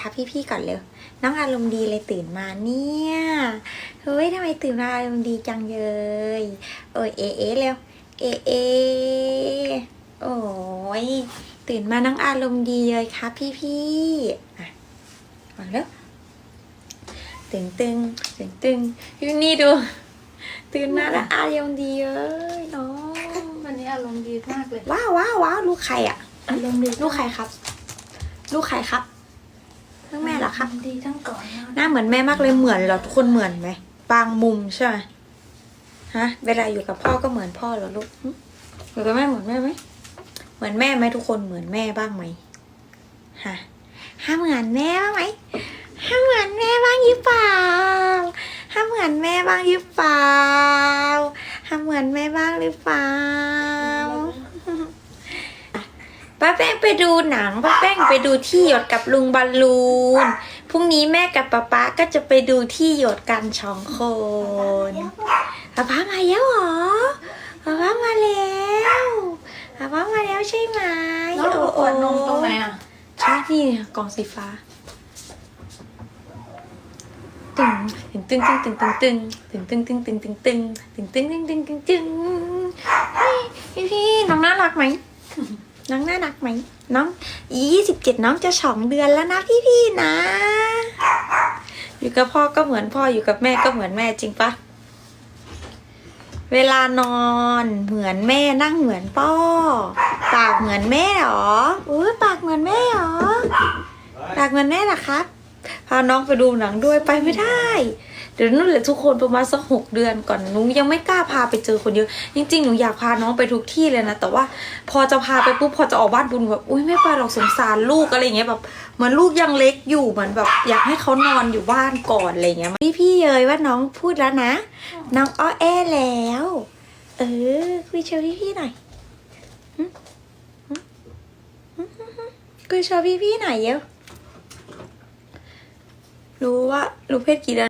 ครับพี่ๆก่อนเร็วน้องอารมณ์ดีเลยตื่นมาเนี่ยเฮ้ยทำไมตื่นมาอารมณ์ดีจังเลยโอ้ยเอเอเร็วเอเอโอ้ยตื่นมาน้องอารมณ์ดีเลยครับพี่ๆอะก่อนเร็วตึงตึงตึงตึงพี่นี่ดู ตื่นมาแล้วอารมณ์ดีเลยน้องวันนี้อารมณ์ดีมากเลยว้าวว้าวว้าวลูกใครอะอารมณ์ดีลูกใครครับ ลูกใครครับลูกแม่เหรอ ครับาณ์ดีทั้งก่อนนอนหน้าเหมือนแม่มากเลยเหมือนเหรอทุกคนเหมือนไหมบางมุมใช่ไหมฮะ เวลาอยู่กับพ่อก็เหมือนพ่อเหรอลูกหึอยู่กับแม่เหมือนแม่ไหมเหมือนแม่ไหมทุกคนเหมือนแม่บ้างไหมฮะห้าเหมือนแม่บ้างไหมห้าเหมือนแม่บ้างหรือเปล่าห้าเหมือนแม่บ้างหรือเปล่าห้าเหมือนแม่บ้างหรือเปล่า ป้าแป้งไปดูหนังป้าแป้งไปดูที่หยดกับลุงบอลลูนพรุ่งนี้แม่กับป๊าป๊าก็จะไปดูที่หยดกันสองคนป๊าป๊ามาแล้วเหรอป๊าป๊ามาแล้วป๊าป๊ามาแล้วใช่ไหมแล้วเราขวดนมตรงไหนอะใช่นี่กล่องสีฟ้าตึงตึงตึงตึงตึงตึงตึงตึงตึงตึงตึงตึงตึงตึงตึงตึงตึงตึงเฮ้ยพี่พี่น้องน่ารักไหม น้องน่ารักไหมน้องยี่สิบเจ็ดน้องจะสองเดือนแล้วนะพี่ๆนะ อยู่กับพ่อก็เหมือนพ่ออยู่กับแม่ก็เหมือนแม่จริงปะเวลานอนเหมือนแม่นั่งเหมือนพ่อปากเหมือนแม่เหรออุ้ยปากเหมือนแม่เหรอปากเหมือนแม่เหรอครับพาน้องไปดูหนังด้วยไปไม่ได้ ดี๋ยวนู่นแหละทุกคนประมาณสักหกเดือนก่อนหนูยังไม่กล้าพาไปเจอคนเยอะ จริงๆหนูอยากพาน้องไปทุกที่เลยนะ แต่ว่าพอจะพาไปปุ๊บพอจะออกบ้านบุญแบบอุ้ยไม่ไปหรอกสงสารลูกอะไรเงี้ยแบบเหมือนลูกยังเล็กอยู่เหมือนแบบ อยากให้เขานอนอยู่บ้านก่อนอะไรเงี้ยพี่พี่เยยว่าน้องพูดแล้วนะ น้องอ้อแอแล้ว เออคุยเชยวพี่หน่อยคุยเชยวพี่ๆหน่อยเยวรู้ว่ารู้เพศกี่เดือน